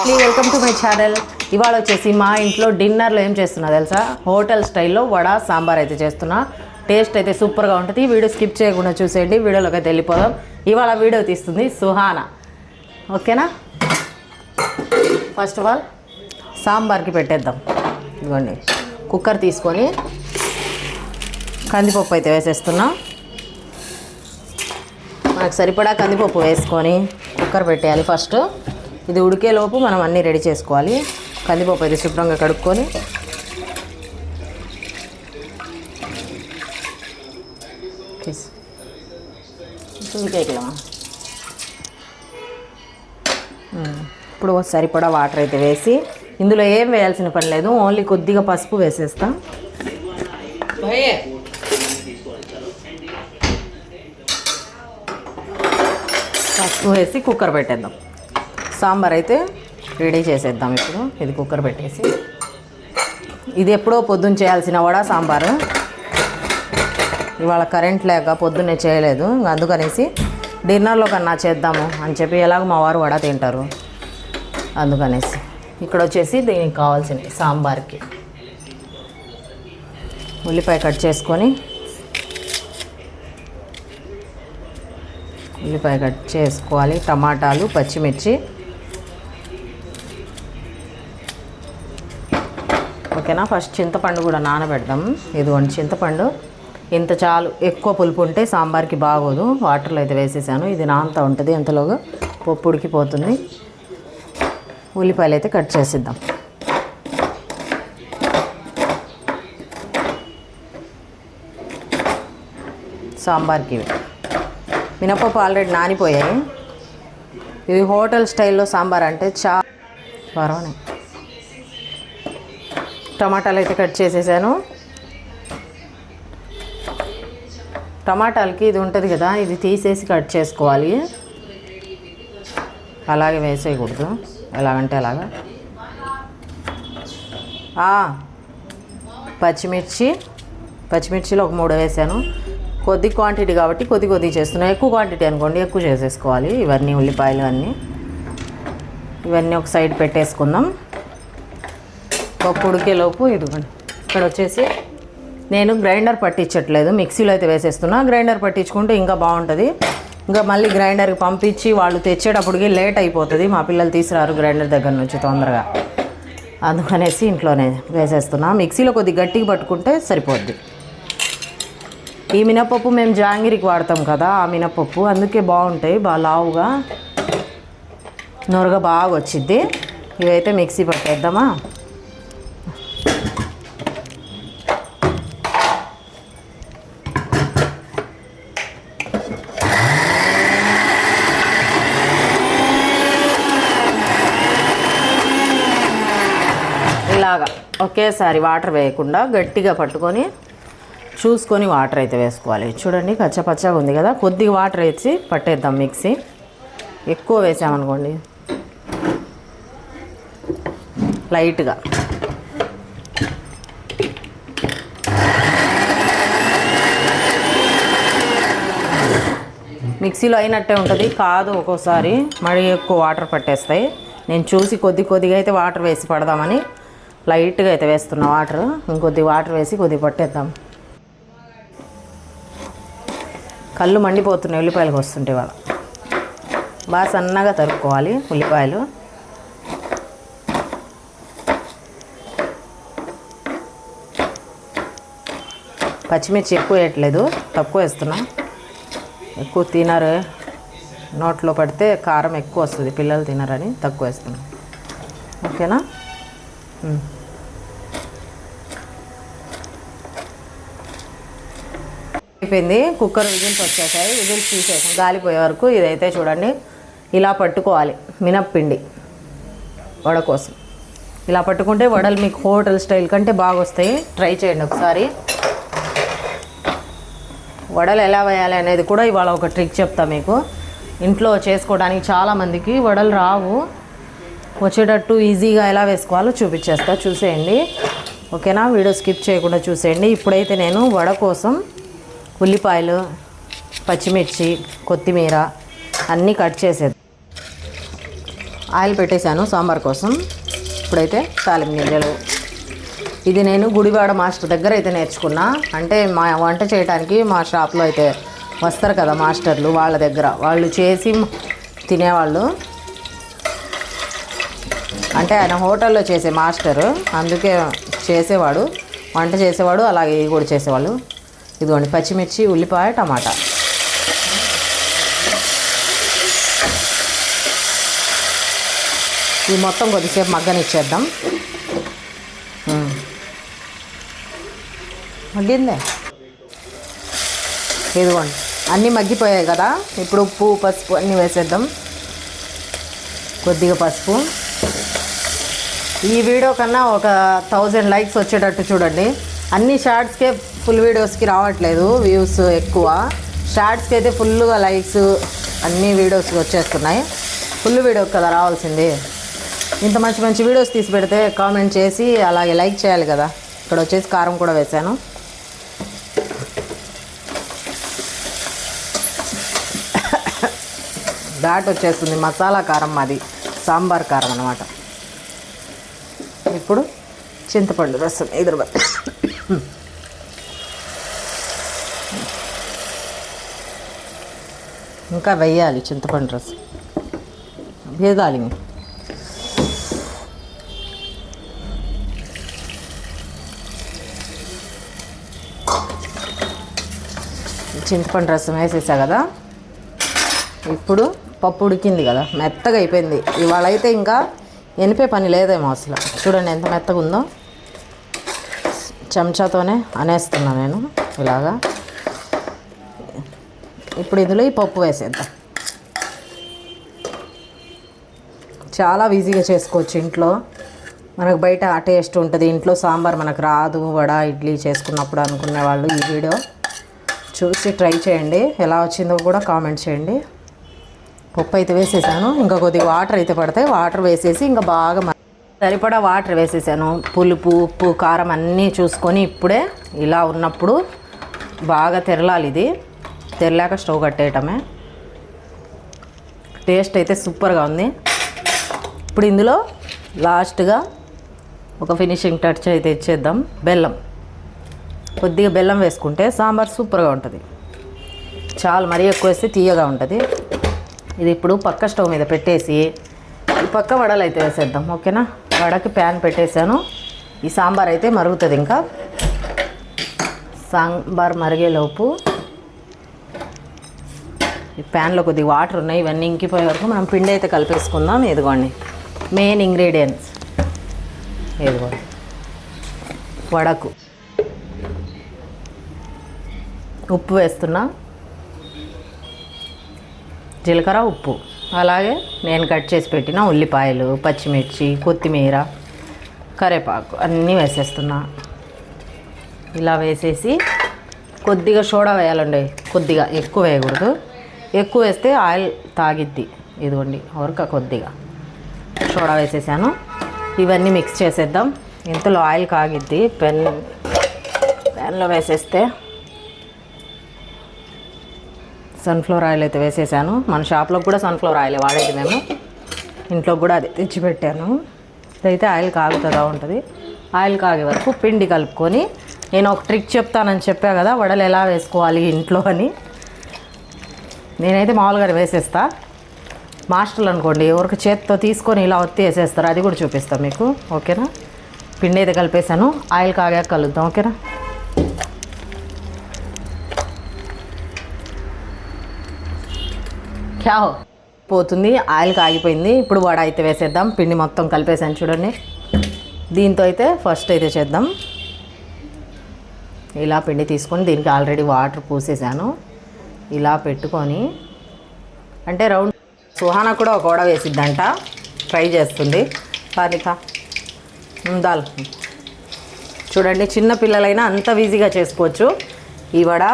నమస్తే welcome to my channel ఇవాళ వచ్చేసి మా ఇంట్లో డిన్నర్లో ఏం చేస్తున్నా తెలుసా? హోటల్ స్టైల్లో వడ సాంబార్ అయితే చేస్తున్నా. టేస్ట్ అయితే సూపర్గా ఉంటుంది. వీడియో స్కిప్ చేయకుండా చూసేయండి. వీడియోలోకి అయితే వెళ్ళిపోదాం. ఇవాళ వీడియో తీస్తుంది సుహానా. ఓకేనా? ఫస్ట్ ఆఫ్ ఆల్ సాంబార్కి పెట్టేద్దాం. ఇదిగోండి. కుక్కర్ తీసుకొని కందిపప్పు అయితే వేసేస్తున్నా. మనకు సరిపడా కందిపప్పు వేసుకొని కుక్కర్ పెట్టేయాలి ఫస్ట్. ఇది ఉడికేలోపు మనం అన్నీ రెడీ చేసుకోవాలి. కందిపప్పు అయితే శుభ్రంగా కడుక్కొని. తీసి ఉడికేయగలమా ఇప్పుడు సరిపడా వాటర్ అయితే వేసి ఇందులో ఏం వేయాల్సిన పని లేదు ఓన్లీ కొద్దిగా పసుపు వేసేస్తాం. పసుపు వేసి కుక్కర్ పెట్టేద్దాం. సాంబార్ అయితే రెడీ చేసేద్దాం ఇప్పుడు. ఇది కుక్కర్ పెట్టేసి. ఇది ఎప్పుడో పొద్దున్న చేయాల్సిన వడ సాంబారు. ఇవాళ కరెంట్ లేక పొద్దున్నే చేయలేదు. అందుకనేసి డిన్నర్లో కన్నా చేద్దాము అని చెప్పి ఎలాగో మా వారు వడ తింటారు. అందుకనేసి ఇక్కడ వచ్చేసి దీనికి కావాల్సినవి సాంబార్కి. ఉల్లిపాయ కట్ చేసుకొని ఉల్లిపాయ కట్ చేసుకోవాలి. టమాటాలు పచ్చిమిర్చి ఓకేనా? ఫస్ట్ చింతపండు కూడా నానబెడదాం. ఇదిగోండి చింతపండు. ఇంత చాలు ఎక్కువ పులుపు ఉంటే సాంబార్కి బాగోదు. వాటర్లో అయితే వేసేసాను. ఇది నానుతూ ఉంటుంది. ఎంతలోగా? పప్పు ఉడికిపోతుంది. ఉల్లిపాయలు అయితే కట్ చేసిద్దాం. సాంబార్కి ఇవి. మినపప్పు ఆల్రెడీ నానిపోయాయి. ఇది హోటల్ స్టైల్లో సాంబార్ అంటే చా పర్వాలేదు. టమాటాలు అయితే కట్ చేసేసాను. టమాటాలకి ఇది ఉంటుంది కదా ఇది తీసేసి కట్ చేసుకోవాలి. అలాగే వేసేయకూడదు. ఎలాగంటే అలాగా. పచ్చిమిర్చి పచ్చిమిర్చిలో ఒక మూడు వేసాను. కొద్ది క్వాంటిటీ కాబట్టి కొద్ది కొద్ది చేస్తున్నాను ఎక్కువ క్వాంటిటీ అనుకోండి ఎక్కువ చేసేసుకోవాలి. ఇవన్నీ ఉల్లిపాయలు అన్నీ. ఇవన్నీ ఒక సైడ్ పెట్టేసుకుందాం. పప్పు ఉడికేలోపు ఇదిగోండి. ఇక్కడ వచ్చేసి నేను గ్రైండర్ పట్టించట్లేదు. మిక్సీలో అయితే వేసేస్తున్నా. గ్రైండర్ పట్టించుకుంటే ఇంకా బాగుంటుంది. ఇంకా మళ్ళీ గ్రైండర్కి పంపించి వాళ్ళు తెచ్చేటప్పటికి లేట్ అయిపోతుంది. మా పిల్లలు తీసుకురారు గ్రైండర్ దగ్గర నుంచి తొందరగా. అందుకనేసి ఇంట్లోనే వేసేస్తున్నా. మిక్సీలో కొద్ది గట్టిగా పట్టుకుంటే సరిపోద్ది. ఈ మినపప్పు మేము జాంగిరికి వాడతాం కదా ఆ మినపప్పు అందుకే బాగుంటాయి బాగా లావుగా నొరగ బాగా వచ్చిద్ది. ఇవైతే మిక్సీ పట్టేద్దామా? ఇలాగా ఒకేసారి వాటర్ వేయకుండా గట్టిగా పట్టుకొని చూసుకొని వాటర్ అయితే వేసుకోవాలి. చూడండి పచ్చపచ్చగా ఉంది కదా? కొద్దిగా వాటర్ వేసి పట్టేద్దాం మిక్సీ. ఎక్కువ వేసామనుకోండి. లైట్గా. మిక్సీలో అయినట్టే ఉంటుంది. కాదు ఒక్కోసారి మరీ ఎక్కువ వాటర్ పట్టేస్తాయి. నేను చూసి కొద్ది కొద్దిగా అయితే వాటర్ వేసి పడదామని లైట్గా అయితే వేస్తున్నా వాటర్. ఇంకొద్ది వాటర్ వేసి కొద్దిగా పట్టేద్దాం. కళ్ళు మండిపోతున్నాయి ఉల్లిపాయలకు వస్తుంటే వాళ్ళ బాగా సన్నగా తరుక్కోవాలి ఉల్లిపాయలు. పచ్చిమిర్చి ఎక్కువ వేయట్లేదు తక్కువ వేస్తున్నా. ఎక్కువ తినరు. నోట్లో పడితే కారం ఎక్కువ వస్తుంది పిల్లలు తినరని తక్కువ వేస్తున్నాం. ఓకేనా? అయిపోయింది. కుక్కర్ విజిల్స్ వచ్చేసాయి. విజిల్స్ తీసేసాం గాలిపోయే వరకు ఇదైతే చూడండి. ఇలా పట్టుకోవాలి. మినప్పిండి వడ కోసం. ఇలా పట్టుకుంటే వడలు మీకు హోటల్ స్టైల్ కంటే బాగా వస్తాయి ట్రై చేయండి ఒకసారి. వడలు ఎలా వేయాలి అనేది కూడా ఇవాళ ఒక ట్రిక్ చెప్తా మీకు. ఇంట్లో చేసుకోవడానికి చాలామందికి వడలు రావు. వచ్చేటట్టు ఈజీగా ఎలా వేసుకోవాలో చూపించేస్తా. చూసేయండి. ఓకేనా? వీడియో స్కిప్ చేయకుండా చూసేయండి. ఇప్పుడైతే నేను వడ కోసం ఉల్లిపాయలు పచ్చిమిర్చి కొత్తిమీర అన్నీ కట్ చేసేది. ఆయిల్ పెట్టేశాను సాంబార్ కోసం. ఇప్పుడైతే తాలింపు గింజలు ఇది నేను గుడివాడ మాస్టర్ దగ్గర అయితే నేర్చుకున్నా. అంటే మా వంట చేయడానికి మా షాప్లో అయితే వస్తారు కదా మాస్టర్లు వాళ్ళ దగ్గర. వాళ్ళు చేసి తినేవాళ్ళు. అంటే ఆయన హోటల్లో చేసే మాస్టర్. అందుకే చేసేవాడు. వంట చేసేవాడు అలాగే ఇది కూడా చేసేవాళ్ళు. ఇదిగోండి పచ్చిమిర్చి ఉల్లిపాయ టమాటా. ఇది మొత్తం కొద్దిసేపు మగ్గనిచ్చేద్దాం. మగ్గిందే? ఇదిగోండి అన్నీ మగ్గిపోయాయి కదా ఇప్పుడు ఉప్పు పసుపు అన్నీ వేసేద్దాం. కొద్దిగా పసుపు. ఈ వీడియో కన్నా ఒక థౌజండ్ లైక్స్ వచ్చేటట్టు చూడండి. అన్ని షార్ట్స్కే ఫుల్ వీడియోస్కి రావట్లేదు వ్యూస్ ఎక్కువ. షార్ట్స్కి అయితే ఫుల్గా లైక్స్ అన్ని వీడియోస్కి వచ్చేస్తున్నాయి. ఫుల్ వీడియో కదా రావాల్సింది. ఇంత మంచి మంచి వీడియోస్ తీసి పెడితే కామెంట్ చేసి అలాగే లైక్ చేయాలి కదా. ఇక్కడ వచ్చేసి కారం కూడా వేశాను దాట్ వచ్చేస్తుంది మసాలా కారం మాది. సాంబార్ కారం అనమాట ఇప్పుడు చింతపండు రసం ఎదురుబట్టి ఇంకా వెయ్యాలి చింతపండు రసం. వేదాలి చింతపండు రసం వేసేసా కదా? ఇప్పుడు పప్పు ఉడికింది కదా మెత్తగా అయిపోయింది. ఇవాళ అయితే ఇంకా ఎనిపే పని లేదేమో అసలు. చూడండి ఎంత మెత్తగా ఉందో చెంచాతోనే అనేస్తున్నా నేను ఇలాగా. ఇప్పుడు ఇందులో ఈ పప్పు వేసేద్దాం. చాలా ఈజీగా చేసుకోవచ్చు ఇంట్లో. మనకు బయట ఆ టేస్ట్ ఉంటుంది. ఇంట్లో సాంబార్ మనకు రాదు. వడ ఇడ్లీ చేసుకున్నప్పుడు అనుకునే వాళ్ళు ఈ వీడియో చూసి ట్రై చేయండి. ఎలా వచ్చిందో కూడా కామెంట్ చేయండి. పప్పు అయితే వేసేసాను. ఇంకా కొద్దిగా వాటర్ అయితే పడతాయి వాటర్ వేసేసి ఇంకా బాగా సరిపడా వాటర్ వేసేసాను. పులుపు ఉప్పు కారం అన్నీ చూసుకొని ఇప్పుడే ఇలా ఉన్నప్పుడు బాగా తెరలాలి ఇది తెల్లాక స్టవ్ కట్టేయటమే. టేస్ట్ అయితే సూపర్గా ఉంది. ఇప్పుడు ఇందులో లాస్ట్గా ఒక ఫినిషింగ్ టచ్ అయితే ఇచ్చేద్దాం. బెల్లం. కొద్దిగా బెల్లం వేసుకుంటే సాంబార్ సూపర్గా ఉంటుంది. చాలా మరీ ఎక్కువ వేస్తే తీయగా ఉంటుంది. ఇది ఇప్పుడు పక్క స్టవ్ మీద పెట్టేసి ఈ పక్క వడలు అయితే వేసేద్దాం ఓకేనా? వడకి ప్యాన్ పెట్టేశాను. ఈ సాంబార్ అయితే మరుగుతుంది ఇంకా. సాంబార్ మరిగేలోపు ప్యాన్లో కొద్దిగా వాటర్ ఉన్నాయి ఇవన్నీ ఇంకిపోయే వరకు మనం పిండి అయితే కలిపేసుకుందాం. ఇదిగోండి మెయిన్ ఇంగ్రీడియంట్స్. ఇదిగోండి వడకు. ఉప్పు వేస్తున్నా. జీలకర్ర ఉప్పు. అలాగే నేను కట్ చేసి పెట్టిన ఉల్లిపాయలు పచ్చిమిర్చి కొత్తిమీర కరేపాకు అన్నీ వేసేస్తున్నా. ఇలా వేసేసి కొద్దిగా సోడా వేయాలండి కొద్దిగా ఎక్కువ వేయకూడదు. ఎక్కువ వేస్తే ఆయిల్ తాగిద్ది. ఇదిగోండి ఉరక కొద్దిగా. సోడా వేసేసాను. ఇవన్నీ మిక్స్ చేసేద్దాం. ఇంతలో ఆయిల్ కాగిద్ది. పెన్ ప్యాన్లో వేసేస్తే సన్ఫ్లవర్ ఆయిల్ అయితే వేసేసాను. మన షాప్లో కూడా సన్ఫ్లవర్ ఆయిల్ వాడేది మేము. ఇంట్లో కూడా అది తెచ్చిపెట్టాను. ఇదైతే ఆయిల్ కాగుతుందా ఉంటుంది. ఆయిల్ కాగే వరకు పిండి కలుపుకొని నేను ఒక ట్రిక్ చెప్తానని చెప్పా కదా వడలు ఎలా వేసుకోవాలి ఇంట్లో అని. నేనైతే మామూలుగా వేసేస్తా. మాస్టర్లు అనుకోండి ఎవరికి చేత్తో తీసుకొని ఇలా ఒత్తి వేసేస్తారు అది కూడా చూపిస్తాను మీకు. ఓకేనా? పిండి అయితే కలిపేసాను ఆయిల్ కాగాక కలుద్దాం ఓకేనా? క్యా పోతుంది ఆయిల్ కాగిపోయింది. ఇప్పుడు వడ అయితే వేసేద్దాం. పిండి మొత్తం కలిపేసాను చూడండి. దీంతో అయితే ఫస్ట్ అయితే చేద్దాం. ఇలా పిండి తీసుకొని దీనికి ఆల్రెడీ వాటర్ పూసేసాను ఇలా పెట్టుకొని అంటే రౌండ్ సుహానా కూడా ఒక వడ వేసిద్దంట ట్రై చేస్తుంది. పాలిక దాల్. చూడండి చిన్న పిల్లలైనా అంత ఈజీగా చేసుకోవచ్చు ఈ వడ.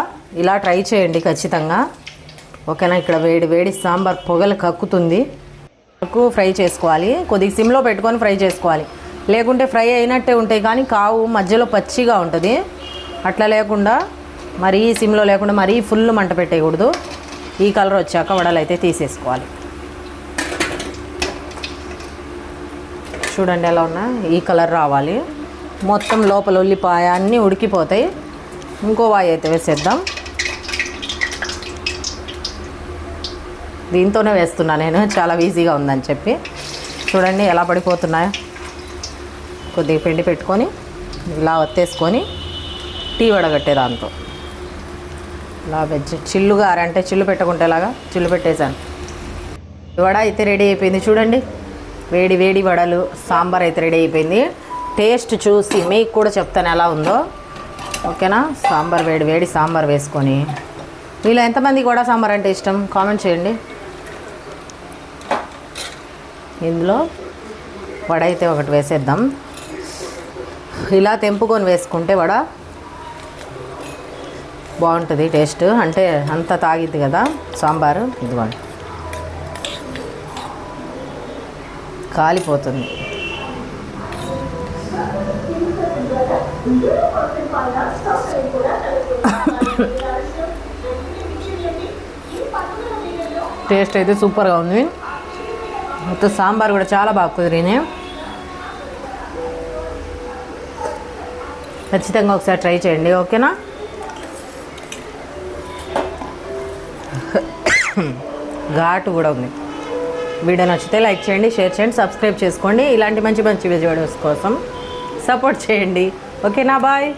ఇలా ట్రై చేయండి ఖచ్చితంగా. ఓకేనా ఇక్కడ వేడి వేడి సాంబార్ పొగలు కక్కుతుంది. వరకు ఫ్రై చేసుకోవాలి. కొద్దిగా సిమ్లో పెట్టుకొని ఫ్రై చేసుకోవాలి. లేకుంటే ఫ్రై అయినట్టే ఉంటాయి కానీ కావు మధ్యలో పచ్చిగా ఉంటుంది. అట్లా లేకుండా మరీ సిమ్లో లేకుండా మరీ ఫుల్ మంట పెట్టేయకూడదు. ఈ కలర్ వచ్చాక వడలు అయితే తీసేసుకోవాలి. చూడండి ఎలా ఉన్నా ఈ కలర్ రావాలి. మొత్తం లోపల ఉల్లిపాయ అన్నీ ఉడికిపోతాయి. ఇంకో వాయి అయితే వేసేద్దాం. దీంతోనే వేస్తున్నా నేను చాలా ఈజీగా ఉందని చెప్పి. చూడండి ఎలా పడిపోతున్నాయో. కొద్దిగా పిండి పెట్టుకొని ఇలా ఒత్తేసుకొని టీ వడగట్టే దాంతో. ఇలా వెజ్. చిల్లుగా అంటే చిల్లు పెట్టకుంటేలాగా చిల్లు పెట్టేశాను. వడ అయితే రెడీ అయిపోయింది. చూడండి వేడి వేడి వడలు సాంబార్ అయితే రెడీ అయిపోయింది. టేస్ట్ చూసి మీకు కూడా చెప్తాను ఎలా ఉందో. ఓకేనా? సాంబార్ వేడి వేడి సాంబార్ వేసుకొని. మీలో ఎంతమందికి వడ సాంబార్ అంటే ఇష్టం? కామెంట్ చేయండి. ఇందులో వడ అయితే ఒకటి వేసేద్దాం. ఇలా తెంపుకొని వేసుకుంటే వడ బాగుంటుంది టేస్ట్. అంటే అంత తాగిద్ది కదా సాంబారు. ఇదిగోండి. కాలిపోతుంది. టేస్ట్ అయితే సూపర్గా ఉంది. మొత్తం సాంబార్ కూడా చాలా బాగా కుదిరింది. ఖచ్చితంగా ఒకసారి ట్రై చేయండి. ఓకేనా? ఘాటు కూడా ఉంది. వీడియో నచ్చితే లైక్ చేయండి షేర్ చేయండి సబ్స్క్రైబ్ చేసుకోండి. ఇలాంటి మంచి మంచి వీడియోస్ కోసం సపోర్ట్ చేయండి. ఓకేనా? బాయ్.